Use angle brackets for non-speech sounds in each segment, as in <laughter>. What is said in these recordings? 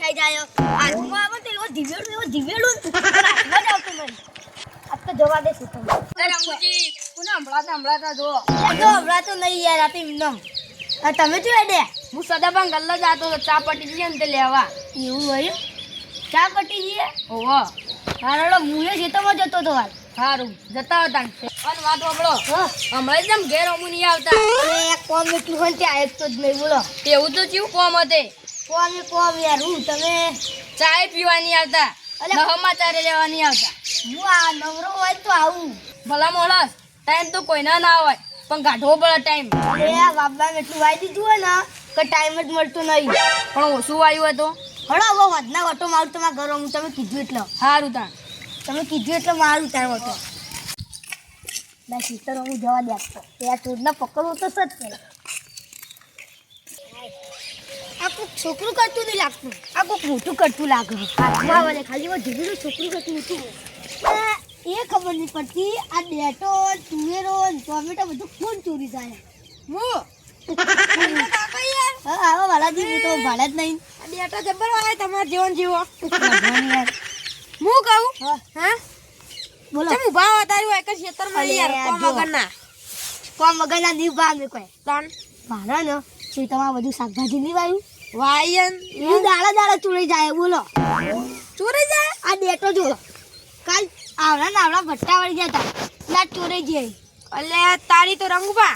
ઉઠાઈ જાય. હાથમાં આવે તો એવો ધીવેડું એવો ધીવેડું હાથમાં જ આવતું તો જવા દે સીધો એ રંગુજી કોને હંભળાતા હંભળાતા જો તો હમણાં તો નહીં યાર આ તો એમનેમ. આ તમે શું હેડે હું સદાબા ગલ્લા જાતો હતો ચા પટી જઈએ ને તે લેવા એવું હોય? ચા પટી જઈએ? ઓહો હારો મુએ ખેતરમાં જતો હતો હાલ. સારું જતા હતા. અને વાત સાંભળો. હમણાં જ ઘેર અમુ નહીં આવતા. એક કોમ એટલું હોય ત્યાં એક તો જ નહીં બોલો. એવું તો ચેવું કોમ હતે? કોમ કોમ યાર હું તમે? ચાય પીવાની આવતા. અલા. સમાચારે લેવાની આવતા. હું આ નવરો હોય તો આવું. ભલા માણસ ટાઈમ તો કોઈના ના હોય પણ કાઢવો પડે ટાઈમ. એ બાબા એટલું વાઈ દીધું હોય ને કે ટાઈમ જ મળતો નહીં. પણ ઓછું વાયું હતું હળો હવે વધના ઓટો મારું તમારા ઘરો હું તમે કીધું એટલે. સારું તાણ. તમે કીધું એટલે મારું તાર હતો. ના સિસ્ટર હું જવા દે. આ ચોરને પકડવું તો સજ પેલા આ કોઈક છોકરું કરતું નહીં લાગતું. આ કોઈક મોટું કરતું લાગે. હાથમાં આવે ખાલી ધીરું છોકરું કરતું નથી. આ એ ખબર નહીં પડતી આ ડેટો તુવેરો ટોમેટો બધું કોણ ચોરી જાય હું? આવો વાલાજી હું તો ભાડા જ નહીં. બેટા જબર આવે? તમારે જીવન જીવો. હું કહું? હા. બોલો. હું ભાવ વધાર્યું એક ખેતરમાં મળી યાર કોમ વગરના. કોમ વગરના નહીં ભાવ અમે કોઈ. તાણ ભાડા ને છે તમારે બધું શાકભાજી નહીં વાયું વાયન હું દાડા દાડા ચોરી જાય બોલો. ચોરી જાય? આ ડેટો જો કાલ આવડા નાવડા ભટ્ટા વળી ગયા હતા ના ચોરી જાય. એટલે તારી તો રંગબા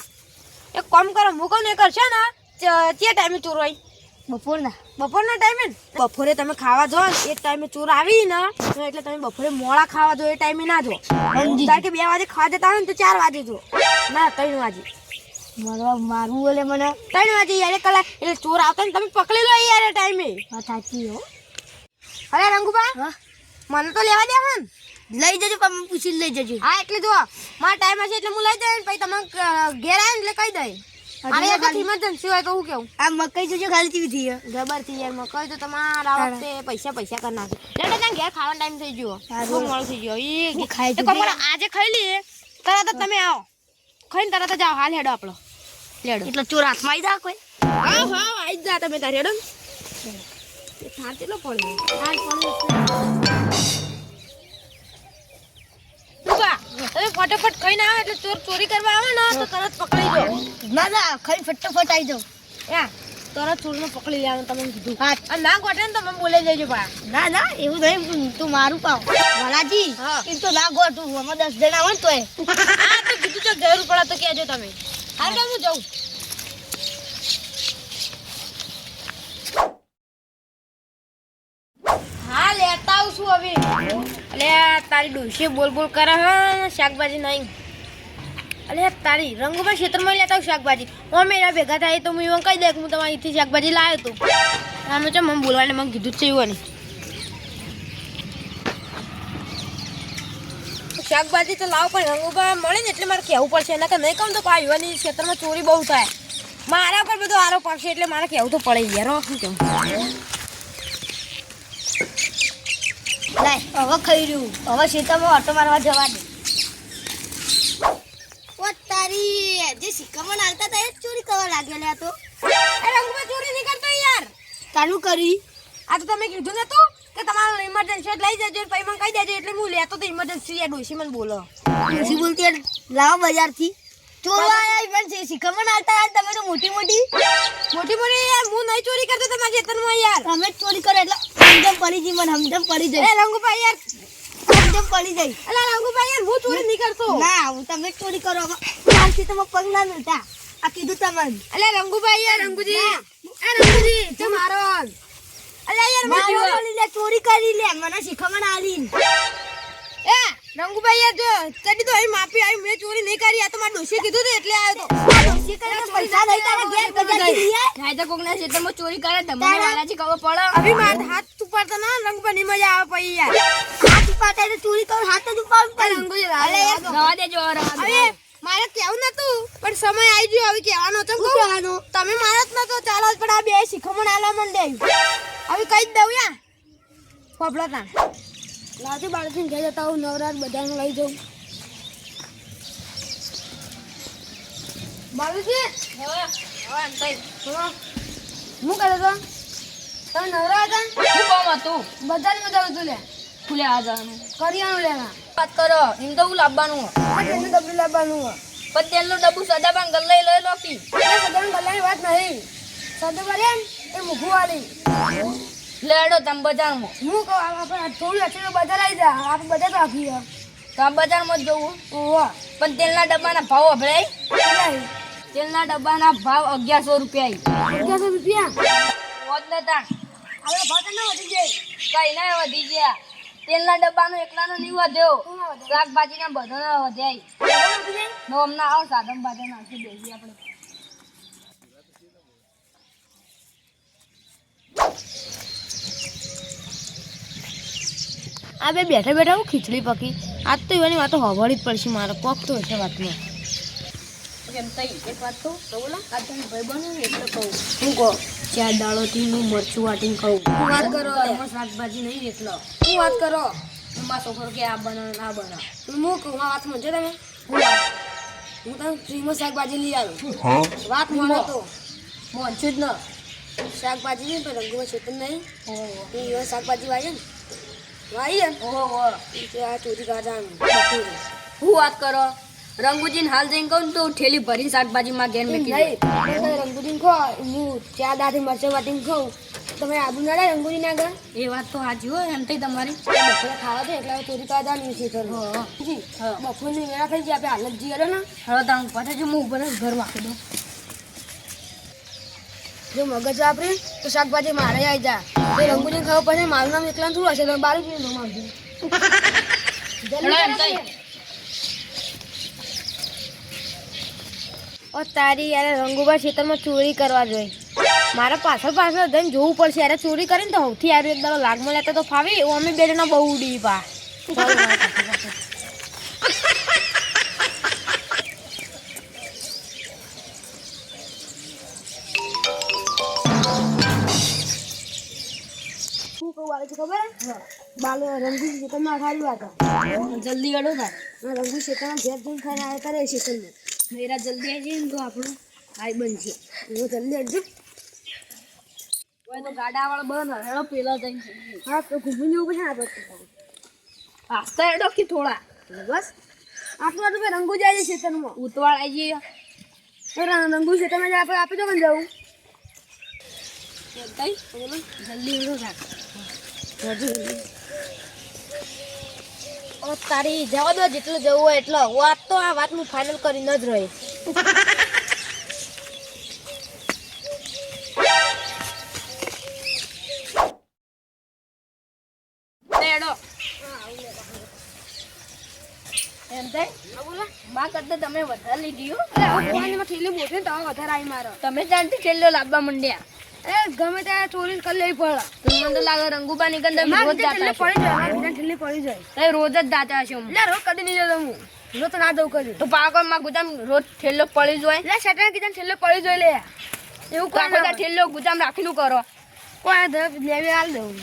એક કામ કરો મૂકો ને કરશે ને તે ટાઈમે ચોર હોય. બપોરના. બપોરના ટાઈમે બપોરે તમે ખાવા જો એ ટાઈમે ચોર આવી ને એટલે તમે બપોરે મોડા ખાવા જો એ ટાઈમે ના જો. કારણ કે બે વાગે ખાવા જતા હોય ને તો ચાર વાગે જો. ના ત્રણ વાગે. મારવા મારવું એટલે મને. ત્રણ વાગે યાર કલાક. એટલે ચોર આવતો ને તમે પકડી લો યાર ટાઈમે. હા સાચી હો. અરે રંગુબા મને તો લેવા દે હન. લઈ જજો પણ પૂછી લઈ જજો. હા એટલે જો મારા ટાઈમ હશે એટલે હું લઈ ને પછી તમે ઘેર આવે એટલે કહી દઈ મારે એક ખાલી- ઇમરજન્સી હોય તો હું કેવું? આ મકઈ જોજો ખાલી થઈ હે. થી યાર મકઈ તો તમારા વખતે પૈસા પૈસા કરી નાખે. એટલે ત્યાં ઘેર ખાવાનો ટાઈમ થઈ ગયો. બહુ મોડું થઈ ગયો. ખાઈ એ. કોમળ આજે ખાઈ લઈએ. તરત તમે આવો. ખાઈને તરત જ જાઓ હાલ હેડો આપણો. લેડો એટલે ચોર હાથમાં આવી જા કોઈ. હા હા આવી જા તમે તારે હેડો થાર કેટલો ઊભા, તમે ફટાફટ ખાઈને આવે એટલે ચોર ચોરી કરવા આવે ને તો તરત પકડી જાવ ના ના ખાઈ ફટાફટ આવી જાવ યા. તરત ચોરને પકડી લેવાનું તમે કીધું. હા. ના ગોઠે ને તો મને બોલે જજો પા ના ના એવું નહીં તું મારું પાવ. વાલાજી એ તો ના ગોઠું અમે દસ જણા હોય તોય. આ તો કીધું તો જરૂર પડે તો કહેજો તમે. હાલ હું જાઉં. હા લેતા આવું છું હવે. લે તારી ડોશી બોલ બોલ કરે હા શાકભાજી નહીં. અલે તારી રંગુભાઈ ક્ષેત્રમાં લેતા શાકભાજી. હું મેરા ભેગા થાય તો હું કહી દે હું તમારી અહીંથી શાકભાજી લાવ્યો તો. આમ છે મમ બોલવાને મને કીધું છે એવું શાકભાજી તો લાવ, પણ રંગુભાઈ મળે ને એટલે મારે કહેવું પડશે. એના કે નહીં કહું તો આ યુવાની ક્ષેત્રમાં ચોરી બહુ થાય. મારા પર બધો આરોપ પડશે એટલે મારે કહેવું તો પડે યાર શું કેવું લાય, હવે ખાઈ રહ્યું. હવે શીતામાં ઓટો મારવા જવા દે ઓ તારી જે સિક્કામાં આવતા હતા એ ચોરી કરવા લાગેલા તો એ રંગુબા ચોરી નહીં કરતો યાર. તાનું કરી? આ તો તમે કીધું નતું કે તમારું ઇમરજન્સી લઈ જજો પછી મને કહી દેજો એટલે હું લેતો તો ઇમરજન્સી યાર ડોશી મને બોલો. ડોશી બોલતી યાર, લાવો બજારથી. ચોરો આયા પણ છે સિક્કામાં આવતા યાર તમે તો મોટી મોટી. મોટી મોટી યાર હું નહીં ચોરી કરતો તમારા ખેતરમાં યાર. તમે જ ચોરી કરો એટલે સમજમ પડી જઈ મને સમજમ પડી એ જાય રંગુબા યાર સમજમ પડી જાય. અલા યાર હું ચોરી નહીં કરતો. ના હું તમે ચોરી કરો. ત્યારથી તમે પગ ના મિલતા આ કીધું તમને. અલે રંગુબા યાર રંગુજી. એ રંગુજી તે મારો અલે યાર લે, ચોરી કરી લે. મને શીખમણ આલી એ રંગુભાઈ યાર જો કદી તો અહીં માફી આવી મેં ચોરી નહીં કરી આ તો મારા ડોશીએ કીધું હતું એટલે આવ્યો તો. ડોશી કરીને પૈસા લઈ તારા ઘેર આય. જાય તો કોકના ખેતરમાં ચોરી કરે તમને વાલાજી ખબર પડે. અભી માર હાથ ઉપાડતા ના રંગુભાઈ ની મજા આવે પછી યાર. હાથ ઉપાડતા તો ચોરી કરો હાથ જ ઉપાડું. અરે રંગુજી યાર, રવા દેજો હવે મારે કેવું નતું પણ સમય આવી ગયો હવે કહેવાનો હતો શું કહેવાનું? તમે મારા જ નતો ચાલો પણ આ બે શીખમણ આલા મંડે હવે કઈ જ દઉં યા. પબલો તા લાવજો બાળકીને ઘેર જતા હું નવરાત બધાને લઈ જાઉં બાળુજી હું કરે તો? તમે નવરા હતા? શું કામ હતું? જવું હતું લે. ખુલે આ જવાનું. કરિયાણું લેવા વાત કરો. એમ તો હું લાવવાનું તેલનું ડબ્બુ લાવવાનું પણ તેલનું ડબ્બુ સદાબાન ગલ્લે લઈ લો એ ગલ્લાની વાત નહીં. સદા બરે એ મૂકવું વાળી. લેડો તમે બજારમાં. હું કહું આપણે થોડું અચેલો બજાર આવી જા આપણે બધા તો આખી તો આ બજારમાં જ જવું. ઓહો. પણ તેલના ડબ્બાના ભાવ અભરાય તેલના ડબ્બાના ભાવ અગિયારસો રૂપિયા અગિયારસો રૂપિયા? વોટ નતા આપણે ભાવ ના વધી જાય કઈ ના વધી ગયા. તેલના ડબ્બાનો એકલાનો નહીં વધ્યો? શાકભાજીના બધાના વધ્યા. નો હમણાં આવો સાધન બાધન નાખી દેવી આપણે. આ બે બેઠા બેઠા હું ખીચડી પકી. આજ તો એવાની વાતો હવાડી જ પડશે મારે કોક તો હશે વાતમાં. એમ તઈ? એક વાત તો બોલા. આ તમે ભાઈ બનો ને એટલે કહું. શું કહો? ચાર દાળોથી હું મરચું વાટીને ખાઉં. શું વાત કરો શાકભાજી નહીં એટલો શું વાત કરો. મારા છોકરો કે આ બનાવ આ બનાવ. હું કહું? આ વાત મજો તમે. હું વાત. હું તમે ફ્રીમાં શાકભાજી લઈ આવ્યો વાત મને તો. મોંચું જ ન. શાકભાજી નહીં પણ રંગમાં છે નહીં. એ શાકભાજી વાગે ને વાઈએ? ને ઓહો. તે આ ચોરી કાઢવાનું હું વાત કરો? રંગુજીન હાલ જઈને કહું તો ઠેલી ભરી શાકભાજીમાં ઘેર નહીં રંગુજીન ખો. હું ચા દાથી મરચાં વાટીને ખાઉં. તમે આબુ ના લાય રંગુજી ના એ વાત તો હાજી હોય એમ થઈ તમારી. બપોરે ખાવા છે એટલે ચોરી કાદા કાઢવાની છે તો હા. જી હા. બપોરની વેળા થઈ ગયા આપણે હાલત જઈએ ને. હવે તમે પાછા જો હું ઉપર ઘર વાંકી દઉં. જો મગજ વાપરે તો શાકભાજી મારે આવી જા. તો રંગુજી ખાવ પછી મારું નામ એકલા થોડું હશે તમે બારું પીને નામ આવજો. ઓ તારી યાર રંગુભાઈ ખેતરમાં ચોરી કરવા જોઈએ મારા પાછળ પાછળ જઈને જોવું પડશે. યાર ચોરી કરીને તો સૌથી યાર એક દાડો લાગમાં લેતા તો ફાવી એવું અમે બે જણા બહુ ઉડી પા. બાલો રંગુજી ખેતરમાં ખાલી વાત જલ્દી અડો થાય રંગુ ખેતરમાં ઘેર જઈને ખાઈને આવ્યા કરે ખેતરમાં મેરા જલ્દી આવી જાય ને તો આપણું હાઈ બનશે. હું જલ્દી અડજો તો ગાડા વાળો બંધ હેડો પેલા જઈને. હા તો ઘૂમી જવું પછી આપણે આસ્તા હેડો કે થોડા. બસ. આટલું આટલું ભાઈ રંગુ જાય છે ખેતરમાં ઉતવાળ આવી જઈએ. રંગુ ખેતરમાં જાય આપણે આપી દો ને જવું. જલ્દી હેડો થાક ઓ તારી જવા દો જેટલું જવું હોય એટલો વાત તો આ વાત હું ફાઇનલ ન જ રહી. તમે વધારે લીધી વધારે આવી મારો. તમે જાણતી છેલ્લો લાવવા માંડ્યા. એ ગમે ત્યાં ચોરી કરી લેવી પડે. મને તો લાગે રંગુબા ની તમે રોજ જાતા પડી જાય બીજા ઠેલી પડી જાય. રોજ જ દાતા હશે હું રોજ કદી નહીં જતો હું. રોજ તો ના જવું કર્યું તો પાકો માં ગુજામ રોજ ઠેલો પડી જ હોય. એટલે શેઠાને કીધા ઠેલો પડી જાય લે. એવું કોઈ ઠેલ્લો ગુજામ રાખીનું કરો? કોઈ લેવી હાલ દઉં.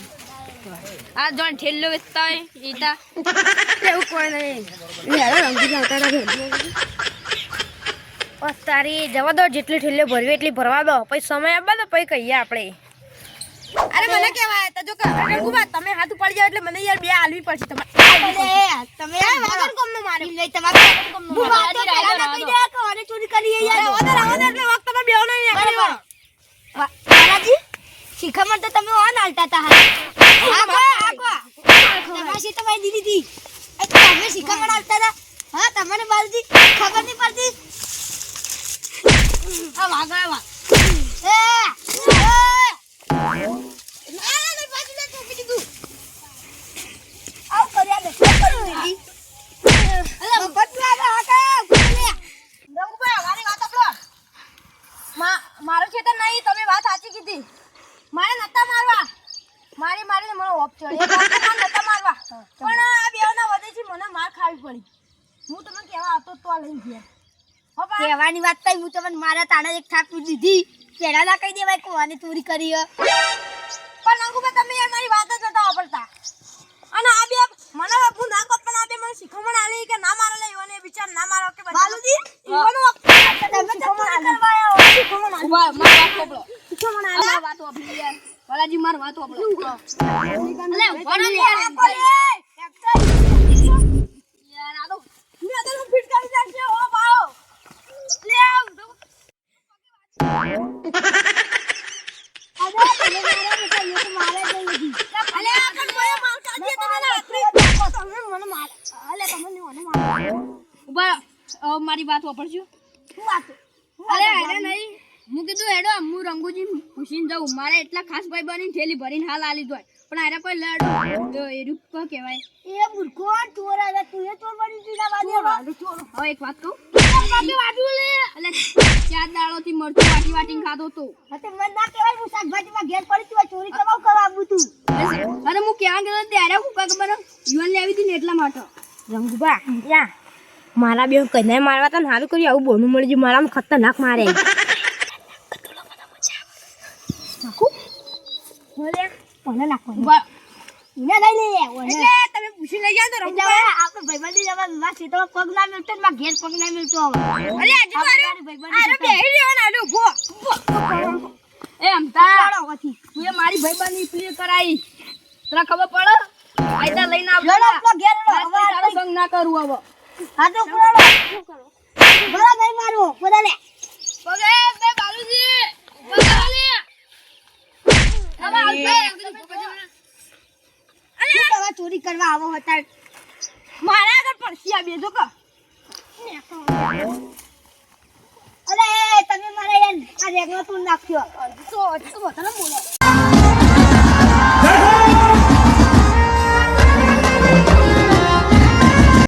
આ જોણ ઠેલો વેચતા હોય ઈતા <laughs> એવું કોઈ નહીં યાર રંગી જાતા નથી ઓ તારી જવા દો જેટલી ઠેલ્લો ભરવી એટલી ભરવા દો. પછી સમય આપવા દો પછી કહીએ આપણે. અરે મને કેવાય તો જો કે રંગુબા તમે હાથ ઉપાડી જાવ એટલે મને યાર બે આલવી પડશે. તમારે તમે વગર કોમનો મારે નહીં તમારે વગર મારે હું વાત તો કહી દે કે ઓને ચોરી કરી એ યાર ઓદર ઓદર એટલે વખત તમે બેવ નહીં બરાબર. બાલાજી શિખામણ તો તમે ઓન હાલતા હતા હા આખો તમારી તો દીદી હતી એ તમે શિખામણ હાલતા હતા. હા તમને બાલજી ખબર નહીં પડતી? આ વાગો આ વાગ એ મારી મારો તમે વાત સાચી કીધી. મારે નતા મારવા. મારી મારીને મને મને નતા મારવા. પણ આ બેવના છે મને માર ખાવી પડી. હું તમને કહેવા આવતો તો આ લઈ ગયા. કહેવાની વાત થઈ હું તમને મારા તાણા એક થાપ દીધી. પેલા ના કહી દેવાય કોવાની ચોરી કરી પણ રંગુબા તમે યાર મારી વાત જ નતા વાપરતા. અને આ બે મને હું ના કહું પણ આ બે મને શીખવણ આલી કે ના મારો લઈ અને વિચાર ના મારો કે બાલુજી, ઈવોનો તમે શીખવણ ચોરી કરવા આલી. ઊભા, મારી વાત સાંભળો. શિખામણ આ આલ્યા? વાત વાપરી યાર બાલાજી માર વાત આપણો અલે વડો યાર. આ તો ફિટ કરી નાખશે ઓ બાઓ લે આવ તો અલે આ કણ મને મારતા દે તમે ના ઊભા અ, મારી વાત વાપરજો. અરે નહીં. હું કીધું હેડો હું રંગુજી પૂછીને જાઉં. મારે એટલા ખાસ ભાઈ બની થેલી ભરીને હાલ આલી દો. પણ આરે કોઈ લડો એ રૂપ કો કહેવાય? એ મૂર્ખો ચોર આવ્યા તું એ ચોર બની દીધા ચોર હવે એક વાત કહું? એટલે ચાર દાડોથી મરચું વાટી વાટીને ખાધો તો. હતે મન ના કહેવાય હું શાકભાજીમાં ઘેર પડી તું ચોરી કરવા કરવા આવું તું અરે હું ક્યાં ગયો ત્યારે હું કાંઈક બરો યુવાન લેવી હતી ને એટલા માટે. રંગુબા યા. મારા બે કન્યા મારવા તો સારું કર્યું આવું બોનું મળી મારા ખતરનાક મારે. મને નાખવાનું? ઊભા. લઈ લે એટલે તમે પૂછી લઈ ગયા તો એટલે આપણે ભાઈબંધી જવા માં સીધો પગ ના મિલતો માં ઘેર પગ ના મિલતો હવે. અલે આજે તો મારી ભાઈબંધી આરે બેહી રહ્યો ને આડો ઊભો ઊભો. એ અમતા ચાલો એ મારી ભાઈબાની પ્લે કરાઈ. તને ખબર પડે? આયતા લઈને આવજો આપણો ઘેર લડો. હવે તારો આપણે સંગ ના કરું હવે. હાથો પુરાણો બરા નહીં મારો બધા પગે બે બાલુજી પગે ચોરી કરવા આવો હતા મારા આગળ પડશી આ બેજો ક અરે તમે મારા યાર આ રેગનો તું નાખ્યો તો બોલો